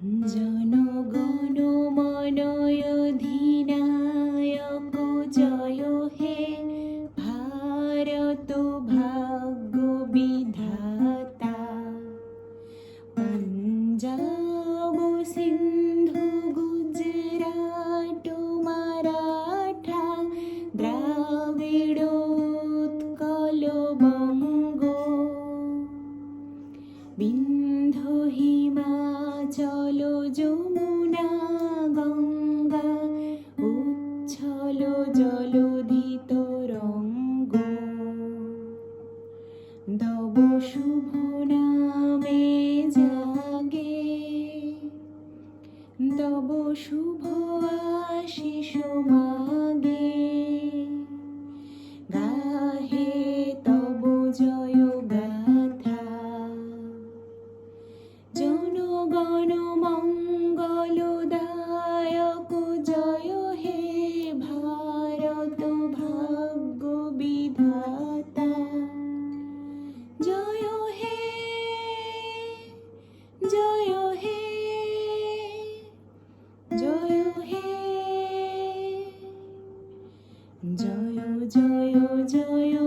জনগণ মনয়ধিনায়ক জয় হে ভারত ভাগ্য বিধাতা পঞ্জাব সিন্ধু গুজরাট মারাঠা দ্রাবিড় উৎকল বঙ্গ বিন্ধ হিমাচল যমুনা গঙ্গা উচ্ছল জলধি তরঙ্গ দব শুভ নামে জাগে। তব শুভ আশিস মাগে। 加油加油加油